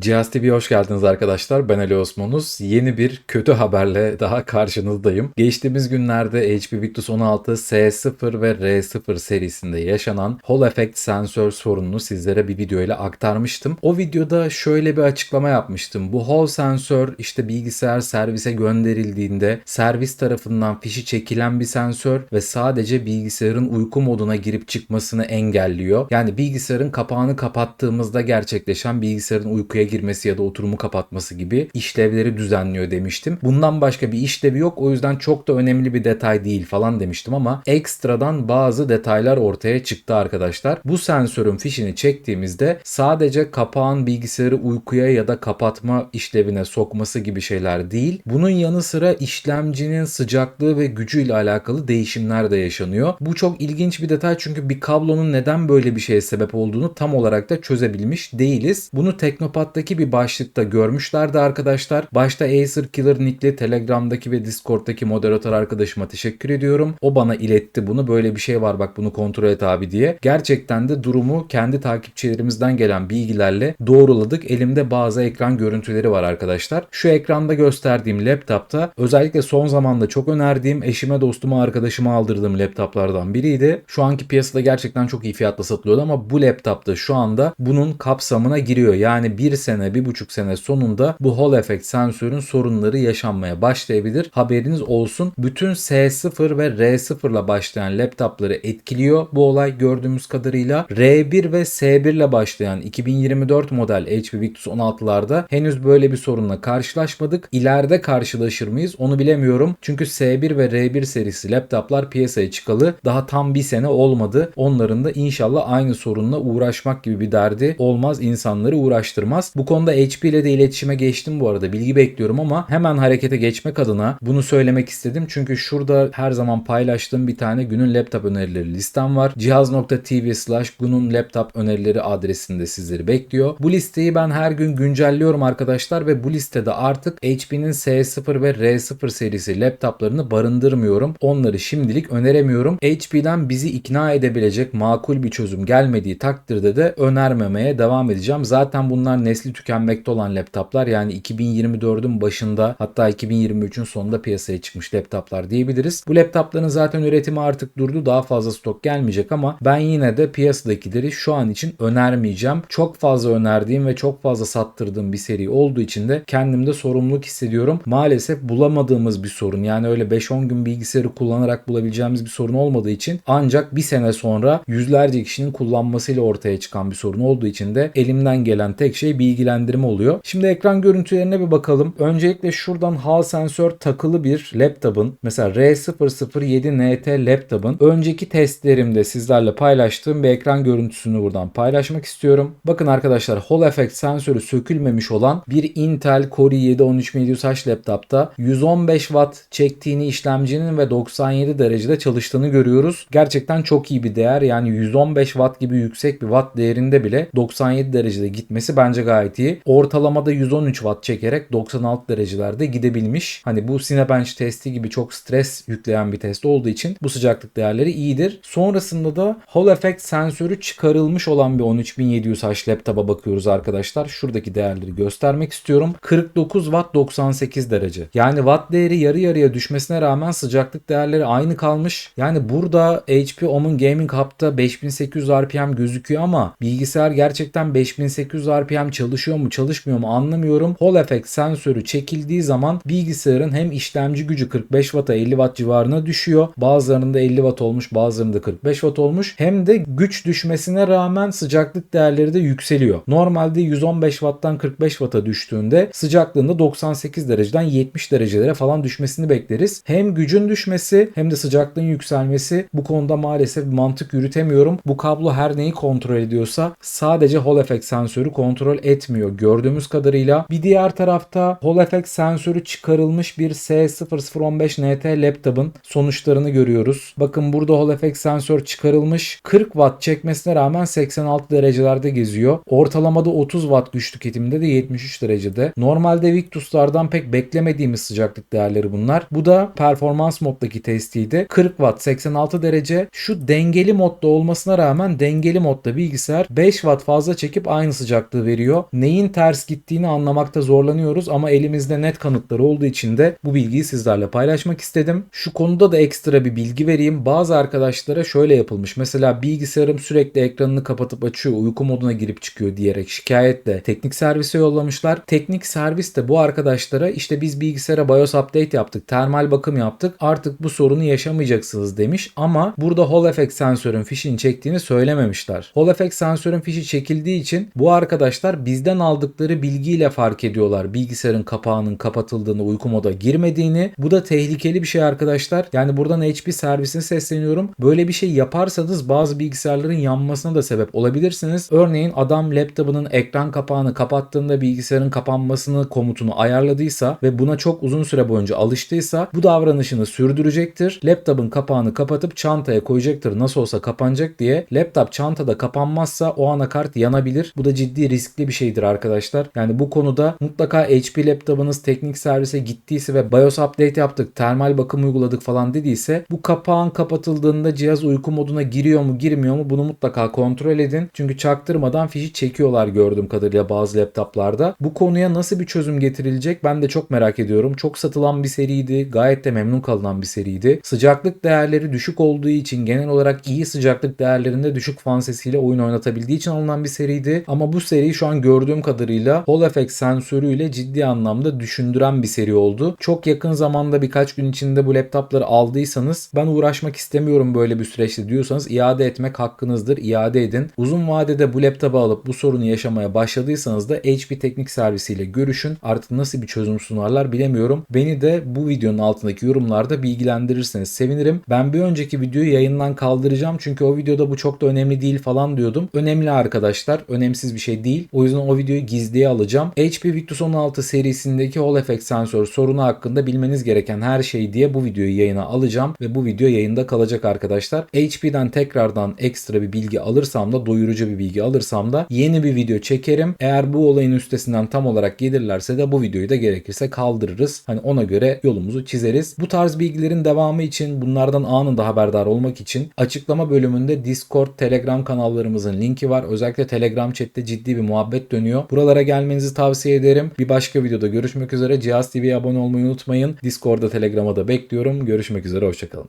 Cihaz TV'ye hoş geldiniz arkadaşlar. Ben Ali Osmanuz. Yeni bir kötü haberle daha karşınızdayım. Geçtiğimiz günlerde HP Victus 16 S0 ve R0 serisinde yaşanan Hall Effect sensör sorununu sizlere bir video ile aktarmıştım. O videoda şöyle bir açıklama yapmıştım. Bu Hall sensör işte bilgisayar servise gönderildiğinde servis tarafından fişi çekilen bir sensör ve sadece bilgisayarın uyku moduna girip çıkmasını engelliyor. Yani bilgisayarın kapağını kapattığımızda gerçekleşen bilgisayarın uykuya girmesi ya da oturumu kapatması gibi işlevleri düzenliyor demiştim. Bundan başka bir işlevi yok o yüzden çok da önemli bir detay değil falan demiştim ama ekstradan bazı detaylar ortaya çıktı arkadaşlar. Bu sensörün fişini çektiğimizde sadece kapağın bilgisayarı uykuya ya da kapatma işlevine sokması gibi şeyler değil. Bunun yanı sıra işlemcinin sıcaklığı ve gücüyle alakalı değişimler de yaşanıyor. Bu çok ilginç bir detay çünkü bir kablonun neden böyle bir şeye sebep olduğunu tam olarak da çözebilmiş değiliz. Bunu Teknopat'taki bir başlıkta görmüşlerdi arkadaşlar. Başta Acer Killer Nick'li Telegram'daki ve Discord'daki moderatör arkadaşıma teşekkür ediyorum. O bana iletti bunu. Böyle bir şey var bak bunu kontrol et abi diye. Gerçekten de durumu kendi takipçilerimizden gelen bilgilerle doğruladık. Elimde bazı ekran görüntüleri var arkadaşlar. Şu ekranda gösterdiğim laptopta özellikle son zamanda çok önerdiğim eşime dostuma arkadaşıma aldırdığım laptoplardan biriydi. Şu anki piyasada gerçekten çok iyi fiyatla satılıyordu ama bu laptopta şu anda bunun kapsamına giriyor. Yani bir sene, bir buçuk sene sonunda bu Hall Effect sensörün sorunları yaşanmaya başlayabilir. Haberiniz olsun. Bütün S0 ve R0 ile başlayan laptopları etkiliyor. Bu olay gördüğümüz kadarıyla R1 ve S1 ile başlayan 2024 model HP Victus 16'larda henüz böyle bir sorunla karşılaşmadık. İleride karşılaşır mıyız onu bilemiyorum. Çünkü S1 ve R1 serisi laptoplar piyasaya çıkalı daha tam bir sene olmadı. Onların da inşallah aynı sorunla uğraşmak gibi bir derdi olmaz. insanları uğraştırmaz. Bu konuda HP ile de iletişime geçtim bu arada. Bilgi bekliyorum ama hemen harekete geçmek adına bunu söylemek istedim. Çünkü şurada her zaman paylaştığım bir tane günün laptop önerileri listem var. Cihaz.tv slash günün laptop önerileri adresinde sizleri bekliyor. Bu listeyi ben her gün güncelliyorum arkadaşlar ve bu listede artık HP'nin S0 ve R0 serisi laptoplarını barındırmıyorum. Onları şimdilik öneremiyorum. HP'den bizi ikna edebilecek makul bir çözüm gelmediği takdirde de önermemeye devam edeceğim. Zaten bunlar nesli tükenmekte olan laptoplar yani 2024'ün başında hatta 2023'ün sonunda piyasaya çıkmış laptoplar diyebiliriz. Bu laptopların zaten üretimi artık durdu. Daha fazla stok gelmeyecek ama ben yine de piyasadakileri şu an için önermeyeceğim. Çok fazla önerdiğim ve çok fazla sattırdığım bir seri olduğu için de kendimde sorumluluk hissediyorum. Maalesef bulamadığımız bir sorun. Yani öyle 5-10 gün bilgisayarı kullanarak bulabileceğimiz bir sorun olmadığı için ancak bir sene sonra yüzlerce kişinin kullanmasıyla ortaya çıkan bir sorun olduğu için de elimden gelen tek şey bilgilendirme oluyor. Şimdi ekran görüntülerine bir bakalım. Öncelikle şuradan hal sensör takılı bir laptopun mesela R007NT laptopun önceki testlerimde sizlerle paylaştığım bir ekran görüntüsünü buradan paylaşmak istiyorum. Bakın arkadaşlar Hall Effect sensörü sökülmemiş olan bir Intel Core i7 13700H laptopta 115 Watt çektiğini işlemcinin ve 97 derecede çalıştığını görüyoruz. Gerçekten çok iyi bir değer. Yani 115 Watt gibi yüksek bir watt değerinde bile 97 derecede gitmesi bence gayet iyi. Ortalamada 113 Watt çekerek 96 derecelerde gidebilmiş. Hani bu Cinebench testi gibi çok stres yükleyen bir test olduğu için bu sıcaklık değerleri iyidir. Sonrasında da Hall Effect sensörü çıkarılmış olan bir 13700H laptopa bakıyoruz arkadaşlar. Şuradaki değerleri göstermek istiyorum. 49 Watt 98 derece. Yani watt değeri yarı yarıya düşmesine rağmen sıcaklık değerleri aynı kalmış. Yani burada HP Omen Gaming Hub'da 5800 RPM gözüküyor ama bilgisayar gerçekten 5800 RPM çalışıyor mu çalışmıyor mu anlamıyorum. Hall Effect sensörü çekildiği zaman bilgisayarın hem işlemci gücü 45 Watt'a 50 Watt civarına düşüyor. Bazılarında 50 Watt olmuş bazılarında 45 Watt olmuş. Hem de güç düşmesine rağmen sıcaklık değerleri de yükseliyor. Normalde 115 Watt'tan 45 Watt'a düştüğünde sıcaklığında 98 dereceden 70 derecelere falan düşmesini bekleriz. Hem gücün düşmesi hem de sıcaklığın yükselmesi bu konuda maalesef mantık yürütemiyorum. Bu kablo her neyi kontrol ediyorsa sadece Hall Effect sensörü kontrol etmiyor gördüğümüz kadarıyla. Bir diğer tarafta Effect sensörü çıkarılmış bir S0015NT laptop'un sonuçlarını görüyoruz. Bakın burada Effect sensör çıkarılmış. 40 Watt çekmesine rağmen 86 derecelerde geziyor. Ortalamada 30 Watt güç tüketiminde de 73 derecede. Normalde Victus'lardan pek beklemediğimiz sıcaklık değerleri bunlar. Bu da performans moddaki testiydi. 40 Watt 86 derece. Şu dengeli modda olmasına rağmen dengeli modda bilgisayar 5 Watt fazla çekip aynı sıcaklığı veriyor. Neyin ters gittiğini anlamakta zorlanıyoruz ama elimizde net kanıtları olduğu için de bu bilgiyi sizlerle paylaşmak istedim. Şu konuda da ekstra bir bilgi vereyim. Bazı arkadaşlara şöyle yapılmış. Mesela bilgisayarım sürekli ekranını kapatıp açıyor, uyku moduna girip çıkıyor diyerek şikayetle teknik servise yollamışlar. Teknik servis de bu arkadaşlara işte biz bilgisayara BIOS update yaptık, termal bakım yaptık. Artık bu sorunu yaşamayacaksınız demiş ama burada Effect sensörün fişini çektiğini söylememişler. Effect sensörün fişi çekildiği için bu arkadaşlar bizden aldıkları bilgiyle fark ediyorlar bilgisayarın kapağının kapatıldığını, uyku moda girmediğini. Bu da tehlikeli bir şey arkadaşlar. Yani buradan HP servisine sesleniyorum. Böyle bir şey yaparsanız bazı bilgisayarların yanmasına da sebep olabilirsiniz. Örneğin adam laptopunun ekran kapağını kapattığında bilgisayarın kapanmasını komutunu ayarladıysa ve buna çok uzun süre boyunca alıştıysa bu davranışını sürdürecektir. Laptopun kapağını kapatıp çantaya koyacaktır. Nasıl olsa kapanacak diye. Laptop çantada kapanmazsa o anakart yanabilir. Bu da ciddi riskli bir şeydir arkadaşlar. Yani bu konuda mutlaka HP laptopunuz teknik servise gittiyse ve BIOS update yaptık, termal bakım uyguladık falan dediyse bu kapağın kapatıldığında cihaz uyku moduna giriyor mu girmiyor mu bunu mutlaka kontrol edin. Çünkü çaktırmadan fişi çekiyorlar gördüğüm kadarıyla bazı laptoplarda. Bu konuya nasıl bir çözüm getirilecek ben de çok merak ediyorum. Çok satılan bir seriydi. Gayet de memnun kalınan bir seriydi. Sıcaklık değerleri düşük olduğu için genel olarak iyi sıcaklık değerlerinde düşük fan sesiyle oyun oynatabildiği için alınan bir seriydi. Ama bu seri şu an gördüğüm kadarıyla Effect sensörüyle ciddi anlamda düşündüren bir seri oldu. Çok yakın zamanda birkaç gün içinde bu laptopları aldıysanız ben uğraşmak istemiyorum böyle bir süreçte diyorsanız iade etmek hakkınızdır. İade edin. Uzun vadede bu laptopu alıp bu sorunu yaşamaya başladıysanız da HP teknik servisiyle görüşün. Artık nasıl bir çözüm sunarlar bilemiyorum. Beni de bu videonun altındaki yorumlarda bilgilendirirseniz sevinirim. Ben bir önceki videoyu yayından kaldıracağım çünkü o videoda bu çok da önemli değil falan diyordum. Önemli arkadaşlar. Önemsiz bir şey değil. O yüzden o videoyu gizliye alacağım. HP Victus 16 serisindeki Hall Effect sensör sorunu hakkında bilmeniz gereken her şey diye bu videoyu yayına alacağım ve bu video yayında kalacak arkadaşlar. HP'den tekrardan ekstra bir bilgi alırsam da doyurucu bir bilgi alırsam da yeni bir video çekerim. Eğer bu olayın üstesinden tam olarak gelirlerse de bu videoyu da gerekirse kaldırırız. Hani ona göre yolumuzu çizeriz. Bu tarz bilgilerin devamı için bunlardan anında haberdar olmak için açıklama bölümünde Discord, Telegram kanallarımızın linki var. Özellikle Telegram chatte ciddi bir muhabbet dönüyor. Buralara gelmenizi tavsiye ederim. Bir başka videoda görüşmek üzere. Cihaz TV'ye abone olmayı unutmayın. Discord'da, Telegram'a da bekliyorum. Görüşmek üzere. Hoşçakalın.